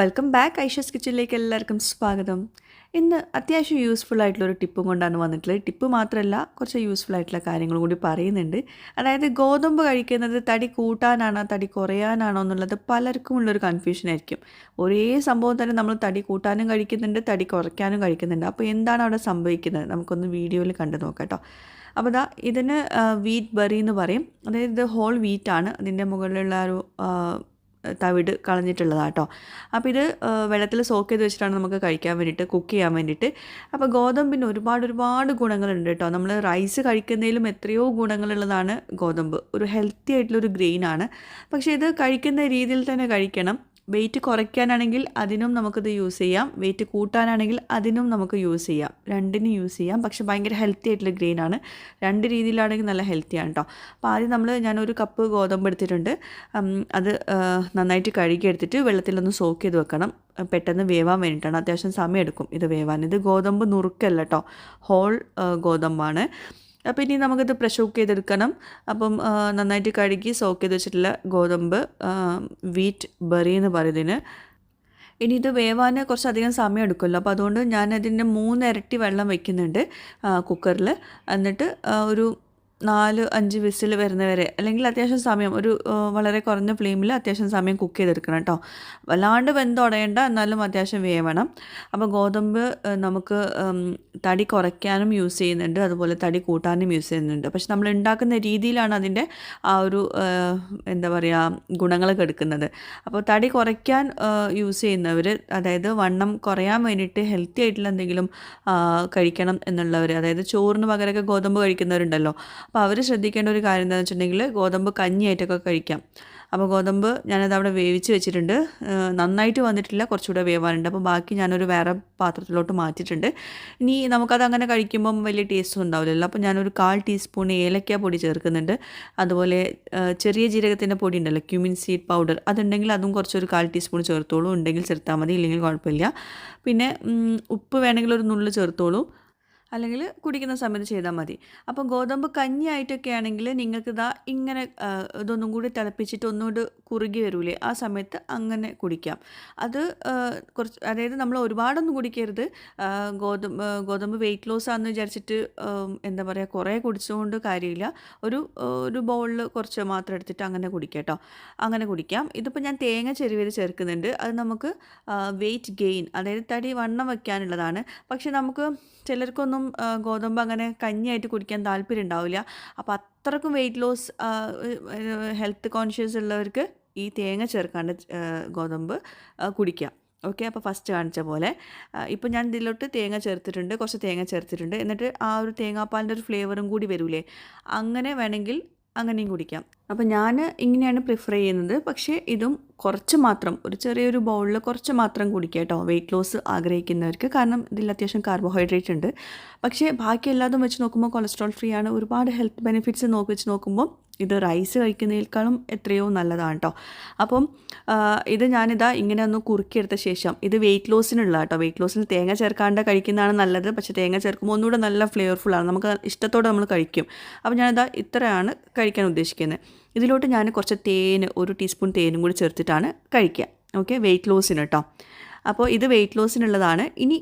Welcome back Aisha's കിച്ചണിലേക്ക് എല്ലാവർക്കും സ്വാഗതം. ഇന്ന് അത്യാവശ്യം യൂസ്ഫുൾ ആയിട്ടുള്ളൊരു ടിപ്പും കൊണ്ടാണ് വന്നിട്ടുള്ളത്. ടിപ്പ് മാത്രമല്ല കുറച്ച് യൂസ്ഫുൾ ആയിട്ടുള്ള കാര്യങ്ങളും കൂടി പറയുന്നുണ്ട്. അതായത് ഗോതമ്പ് കഴിക്കുന്നത് തടി കൂട്ടാനാണോ തടി കുറയാനാണോ എന്നുള്ളത് പലർക്കും ഉള്ളൊരു കൺഫ്യൂഷൻ ആയിരിക്കും. ഒരേ സംഭവം തന്നെ നമ്മൾ തടി കൂട്ടാനും കഴിക്കുന്നുണ്ട് തടി കുറയ്ക്കാനും കഴിക്കുന്നുണ്ട്. അപ്പോൾ എന്താണ് അവിടെ സംഭവിക്കുന്നത്? നമുക്കൊന്ന് വീഡിയോയിൽ കണ്ടു നോക്കാം കേട്ടോ. അപ്പോൾ ഇതാ ഇതിന് വീറ്റ് ബറി എന്ന് പറയും. അതായത് ഇത് ഹോൾ വീറ്റാണ് അതിന്റെ മുകളിലുള്ള ഒരു തവിട് കളഞ്ഞിട്ടുള്ളതാണ് കേട്ടോ അപ്പോൾ ഇത് വെള്ളത്തിൽ സോക്ക് ചെയ്ത് വെച്ചിട്ടാണ് നമുക്ക് കഴിക്കാൻ വേണ്ടിയിട്ട് കുക്ക് ചെയ്യാൻ വേണ്ടിയിട്ട്. അപ്പോൾ ഗോതമ്പിന് ഒരുപാട് ഒരുപാട് ഗുണങ്ങളുണ്ട് കേട്ടോ നമ്മൾ റൈസ് കഴിക്കുന്നതിലും എത്രയോ ഗുണങ്ങളുള്ളതാണ് ഗോതമ്പ്. ഒരു ഹെൽത്തി ആയിട്ടുള്ളൊരു ഗ്രെയിനാണ്. പക്ഷേ ഇത് കഴിക്കുന്ന രീതിയിൽ തന്നെ കഴിക്കണം. വെയിറ്റ് കുറയ്ക്കാനാണെങ്കിൽ അതിനും നമുക്കിത് യൂസ് ചെയ്യാം. വെയിറ്റ് കൂട്ടാനാണെങ്കിൽ അതിനും നമുക്ക് യൂസ് ചെയ്യാം. രണ്ടിനും യൂസ് ചെയ്യാം. പക്ഷേ ഭയങ്കര ഹെൽത്തി ആയിട്ടുള്ള ഗ്രെയിൻ ആണ്. രണ്ട് രീതിയിലാണെങ്കിൽ നല്ല ഹെൽത്തിയാണ് കേട്ടോ അപ്പോൾ ആദ്യം നമ്മൾ ഞാനൊരു കപ്പ് ഗോതമ്പ് എടുത്തിട്ടുണ്ട്. അത് നന്നായിട്ട് കഴുകി എടുത്തിട്ട് വെള്ളത്തിലൊന്ന് സോക്ക് ചെയ്ത് വെക്കണം. പെട്ടെന്ന് വേവാൻ വേണ്ടിയിട്ടാണ്. അത്യാവശ്യം സമയം എടുക്കും ഇത് വേവാൻ. ഇത് ഗോതമ്പ് നുറുക്കല്ല കേട്ടോ ഹോൾ ഗോതമ്പാണ്. അപ്പോൾ ഇനി നമുക്കിത് പ്രഷർ കുക്ക് ചെയ്തെടുക്കണം. അപ്പം നന്നായിട്ട് കഴുകി സോക്ക് ചെയ്ത് വെച്ചിട്ടുള്ള ഗോതമ്പ് വീറ്റ് ബറി എന്ന് പറയുന്നതിന്. ഇനി ഇത് വേവാൻ കുറച്ചധികം സമയം എടുക്കുമല്ലോ. അപ്പോൾ അതുകൊണ്ട് ഞാൻ അതിന്റെ മൂന്നിരട്ടി വെള്ളം വയ്ക്കുന്നുണ്ട് കുക്കറിൽ എന്നിട്ട് ഒരു നാല് അഞ്ച് വിസിൽ വരുന്നവരെ അല്ലെങ്കിൽ അത്യാവശ്യം സമയം ഒരു വളരെ കുറഞ്ഞ ഫ്ലെയിമിൽ അത്യാവശ്യം സമയം കുക്ക് ചെയ്തെടുക്കണം കേട്ടോ. വല്ലാണ്ട് വെന്തുടയേണ്ട എന്നാലും അത്യാവശ്യം വേവണം അപ്പോൾ ഗോതമ്പ് നമുക്ക് തടി കുറയ്ക്കാനും യൂസ് ചെയ്യുന്നുണ്ട്. അതുപോലെ തടി കൂട്ടാനും യൂസ് ചെയ്യുന്നുണ്ട്. പക്ഷെ നമ്മൾ ഉണ്ടാക്കുന്ന രീതിയിലാണ് അതിന്റെ ആ ഒരു എന്താ പറയുക ഗുണങ്ങളൊക്കെ എടുക്കുന്നത് അപ്പോൾ തടി കുറയ്ക്കാൻ യൂസ് ചെയ്യുന്നവർ അതായത് വണ്ണം കുറയാൻ വേണ്ടിയിട്ട് ഹെൽത്തി ആയിട്ടുള്ള എന്തെങ്കിലും കഴിക്കണം എന്നുള്ളവർ അതായത് ചോറിന് പകരമൊക്കെ ഗോതമ്പ് കഴിക്കുന്നവരുണ്ടല്ലോ അപ്പോൾ അവർ ശ്രദ്ധിക്കേണ്ട ഒരു കാര്യം എന്താണെന്ന് വെച്ചിട്ടുണ്ടെങ്കിൽ ഗോതമ്പ് കഞ്ഞിയായിട്ടൊക്കെ കഴിക്കാം. അപ്പോൾ ഗോതമ്പ് ഞാനത് അവിടെ വേവിച്ച് വെച്ചിട്ടുണ്ട്. നന്നായിട്ട് വന്നിട്ടില്ല കുറച്ചുകൂടെ വേവാനുണ്ട്. അപ്പോൾ ബാക്കി ഞാനൊരു വേറെ പാത്രത്തിലോട്ട് മാറ്റിയിട്ടുണ്ട്. ഇനി നമുക്കത് അങ്ങനെ കഴിക്കുമ്പം വലിയ ടേസ്റ്റും ഉണ്ടാവില്ലല്ലോ. അപ്പോൾ ഞാനൊരു കാൽ ടീസ്പൂൺ ഏലക്ക പൊടി ചേർക്കുന്നുണ്ട്. അതുപോലെ ചെറിയ ജീരകത്തിന്റെ പൊടി ഉണ്ടല്ലോ ക്യൂമിൻ സീഡ് പൗഡർ അതുണ്ടെങ്കിൽ അതും കുറച്ചൊരു കാൽ ടീസ്പൂൺ ചേർത്തോളൂ. ഉണ്ടെങ്കിൽ ചേർത്താൽ മതി ഇല്ലെങ്കിൽ കുഴപ്പമില്ല. പിന്നെ ഉപ്പ് വേണമെങ്കിൽ ഒരു നുള്ളു ചേർത്തോളൂ. അല്ലെങ്കിൽ കുടിക്കുന്ന സമയത്ത് ചെയ്താൽ മതി. അപ്പോൾ ഗോതമ്പ് കഞ്ഞിയായിട്ടൊക്കെ ആണെങ്കിൽ നിങ്ങൾക്ക് ഇതാ ഇങ്ങനെ ഇതൊന്നും കൂടി തിളപ്പിച്ചിട്ട് ഒന്നുകൂടി കുറുകി വരൂലേ ആ സമയത്ത് അങ്ങനെ കുടിക്കാം. അത് കുറച്ച് അതായത് നമ്മൾ ഒരുപാടൊന്നും കുടിക്കരുത്. ഗോതമ്പ് ഗോതമ്പ് വെയിറ്റ് ലോസ് ആണെന്ന് വിചാരിച്ചിട്ട് എന്താ പറയുക കുറേ കുടിച്ചുകൊണ്ട് കാര്യമില്ല. ഒരു ഒരു ബൗളിൽ കുറച്ച് മാത്രം എടുത്തിട്ട് അങ്ങനെ കുടിക്കാം കേട്ടോ. അങ്ങനെ കുടിക്കാം. ഇതിപ്പോൾ ഞാൻ തേങ്ങ ചെരുവേത് ചേർക്കുന്നുണ്ട്. അത് നമുക്ക് വെയിറ്റ് ഗെയിൻ അതായത് തടി വണ്ണം വയ്ക്കാനുള്ളതാണ് പക്ഷെ നമുക്ക് ചിലർക്കൊന്നും ആ, ഗോതമ്പ് അങ്ങനെ കഞ്ഞിയായിട്ട് കുടിക്കാൻ താല്പര്യം ഉണ്ടാവില്ല. അപ്പോൾ അത്രക്കും വെയിറ്റ് ലോസ് ഹെൽത്ത് കോൺഷ്യസ് ഉള്ളവർക്ക് ഈ തേങ്ങ ചേർക്കാണ്ട് ഗോതമ്പ് കുടിക്കാം. ഓക്കെ? അപ്പോൾ ഫസ്റ്റ് കാണിച്ച പോലെ. ഇപ്പോൾ ഞാൻ ഇതിലോട്ട് തേങ്ങ ചേർത്തിട്ടുണ്ട് കുറച്ച് തേങ്ങ ചേർത്തിട്ടുണ്ട്. എന്നിട്ട് ആ ഒരു തേങ്ങാപ്പാലിന്റെ ഒരു ഫ്ലേവറും കൂടി വരൂലേ? അങ്ങനെ വേണമെങ്കിൽ അങ്ങനെയും കുടിക്കാം. അപ്പോൾ ഞാൻ ഇങ്ങനെയാണ് പ്രിഫർ ചെയ്യുന്നത്. പക്ഷേ ഇതും കുറച്ച് മാത്രം ഒരു ചെറിയൊരു ബൗളിൽ കുറച്ച് മാത്രം കുടിക്കുക കേട്ടോ. വെയിറ്റ് ലോസ് ആഗ്രഹിക്കുന്നവർക്ക്. കാരണം ഇതിൽ അത്യാവശ്യം കാർബോഹൈഡ്രേറ്റ് ഉണ്ട്. പക്ഷേ ബാക്കി എല്ലാതും വെച്ച് നോക്കുമ്പോൾ കൊളസ്ട്രോൾ ഫ്രീ ആണ്. ഒരുപാട് ഹെൽത്ത് ബെനിഫിറ്റ്സ് നോക്കി വെച്ച് നോക്കുമ്പോൾ ഇത് റൈസ് കഴിക്കുന്നതിനേക്കാളും എത്രയോ നല്ലതാണ് കേട്ടോ അപ്പം ഇത് ഞാനിതാ ഇങ്ങനെ ഒന്ന് കുറുക്കിയെടുത്ത ശേഷം ഇത് വെയിറ്റ് ലോസിനുള്ള കേട്ടോ വെയിറ്റ് ലോസിന് തേങ്ങ ചേർക്കാണ്ട് കഴിക്കുന്നതാണ് നല്ലത്. പക്ഷേ തേങ്ങ ചേർക്കുമ്പോൾ ഒന്നുകൂടെ നല്ല ഫ്ലേവർഫുള്ളാണ് നമുക്ക് ഇഷ്ടത്തോടെ നമ്മൾ കഴിക്കും. അപ്പോൾ ഞാനിതാ ഇത്രയാണ് കഴിക്കാൻ ഉദ്ദേശിക്കുന്നത്. ഇതിലോട്ട് ഞാൻ കുറച്ച് തേൻ ഒരു ടീസ്പൂൺ തേനും കൂടി ചേർത്തിട്ടാണ് കഴിക്കുക. ഓക്കെ വെയിറ്റ് ലോസിന് കേട്ടോ അപ്പോൾ ഇത് വെയിറ്റ് ലോസിനുള്ളതാണ് ഇനി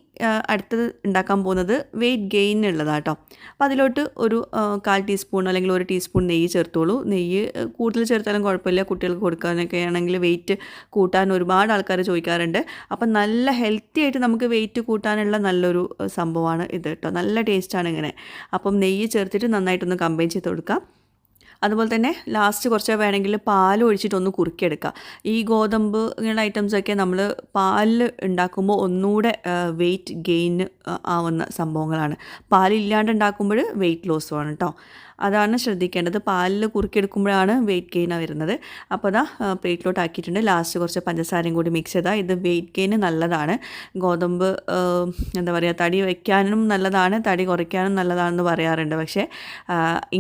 അടുത്തത് ഉണ്ടാക്കാൻ പോകുന്നത് വെയിറ്റ് ഗെയിനുള്ളതാണ് കേട്ടോ അപ്പോൾ അതിലോട്ട് ഒരു കാൽ ടീസ്പൂൺ അല്ലെങ്കിൽ ഒരു ടീസ്പൂൺ നെയ്യ് ചേർത്തോളൂ. നെയ്യ് കൂടുതൽ ചേർത്താലും കുഴപ്പമില്ല. കുട്ടികൾക്ക് കൊടുക്കാനൊക്കെ ആണെങ്കിൽ വെയിറ്റ് കൂട്ടാൻ ഒരുപാട് ആൾക്കാർ ചോദിക്കാറുണ്ട്. അപ്പം നല്ല ഹെൽത്തി ആയിട്ട് നമുക്ക് വെയിറ്റ് കൂട്ടാനുള്ള നല്ലൊരു സംഭവമാണ് ഇത് കേട്ടോ നല്ല ടേസ്റ്റാണ് ഇങ്ങനെ. അപ്പം നെയ്യ് ചേർത്തിട്ട് നന്നായിട്ടൊന്ന് കമ്പൈൻ ചെയ്ത് കൊടുക്കാം. അതുപോലെ തന്നെ ലാസ്റ്റ് കുറച്ച് വേണമെങ്കിൽ പാൽ ഒഴിച്ചിട്ടൊന്ന് കുറുക്കിയെടുക്കുക. ഈ ഗോതമ്പ് ഇങ്ങനെയുള്ള ഐറ്റംസൊക്കെ നമ്മൾ പാലിൽ ഉണ്ടാക്കുമ്പോൾ ഒന്നുകൂടെ വെയിറ്റ് ഗെയിൻ ആവുന്ന സംഭവങ്ങളാണ്. പാലില്ലാണ്ട് ഉണ്ടാക്കുമ്പോൾ വെയിറ്റ് ആണ് കേട്ടോ അതാണ് ശ്രദ്ധിക്കേണ്ടത്. പാലിൽ കുറുക്കിയെടുക്കുമ്പോഴാണ് വെയിറ്റ് ഗെയിൻ വരുന്നത്. അപ്പോൾ അതാ പ്ലേറ്റിലോട്ട് ആക്കിയിട്ടുണ്ട്. ലാസ്റ്റ് കുറച്ച് പഞ്ചസാരയും കൂടി മിക്സ് ചെയ്താൽ ഇത് വെയിറ്റ് ഗെയിന് നല്ലതാണ്. ഗോതമ്പ് എന്താ പറയുക തടി വയ്ക്കാനും നല്ലതാണ് തടി കുറയ്ക്കാനും നല്ലതാണെന്ന് പറയാറുണ്ട്. പക്ഷേ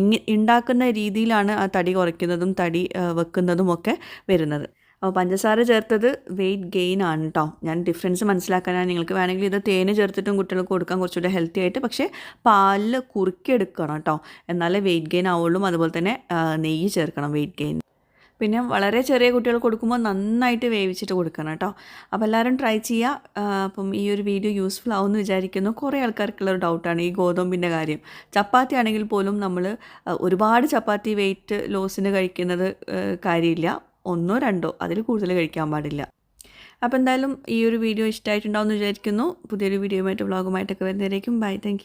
ഇങ്ങ ഉണ്ടാക്കുന്ന രീതിയിലാണ് ആ തടി കുറയ്ക്കുന്നതും തടി വെക്കുന്നതും ഒക്കെ വരുന്നത്. അപ്പോൾ പഞ്ചസാര ചേർത്തത് വെയിറ്റ് ഗെയിൻ ആണ് കേട്ടോ ഞാൻ ഡിഫറൻസ് മനസ്സിലാക്കാനാണ് നിങ്ങൾക്ക് വേണമെങ്കിൽ ഇത് തേന് ചേർത്തിട്ടും കുട്ടികൾക്ക് കൊടുക്കാൻ കുറച്ചുകൂടെ ഹെൽത്തി ആയിട്ട് പക്ഷേ പാലിൽ കുറുക്കിയെടുക്കണം കേട്ടോ എന്നാലേ വെയിറ്റ് ഗെയിൻ ആവുള്ളൂ. അതുപോലെ തന്നെ നെയ്യ് ചേർക്കണം വെയിറ്റ് ഗെയിൻ പിന്നെ വളരെ ചെറിയ കുട്ടികൾ കൊടുക്കുമ്പോൾ നന്നായിട്ട് വേവിച്ചിട്ട് കൊടുക്കണം കേട്ടോ. അപ്പോൾ എല്ലാവരും ട്രൈ ചെയ്യുക. അപ്പം ഈ ഒരു വീഡിയോ യൂസ്ഫുൾ ആവുമെന്ന് വിചാരിക്കുന്നു. കുറേ ആൾക്കാർക്കുള്ള ഒരു ഡൗട്ടാണ് ഈ ഗോതമ്പിന്റെ കാര്യം. ചപ്പാത്തി ആണെങ്കിൽ പോലും നമ്മൾ ഒരുപാട് ചപ്പാത്തി വെയിറ്റ് ലോസിന് കഴിക്കുന്നത് കാര്യമില്ല. ഒന്നോ രണ്ടോ അതിൽ കൂടുതൽ കഴിക്കാൻ പാടില്ല. അപ്പോൾ എന്തായാലും ഈ ഒരു വീഡിയോ ഇഷ്ടമായിട്ടുണ്ടാവുമെന്ന് വിചാരിക്കുന്നു. പുതിയൊരു വീഡിയോയുമായിട്ട് വ്ളോഗുമായിട്ടൊക്കെ വരുന്നതായിരിക്കും ബൈ താങ്ക്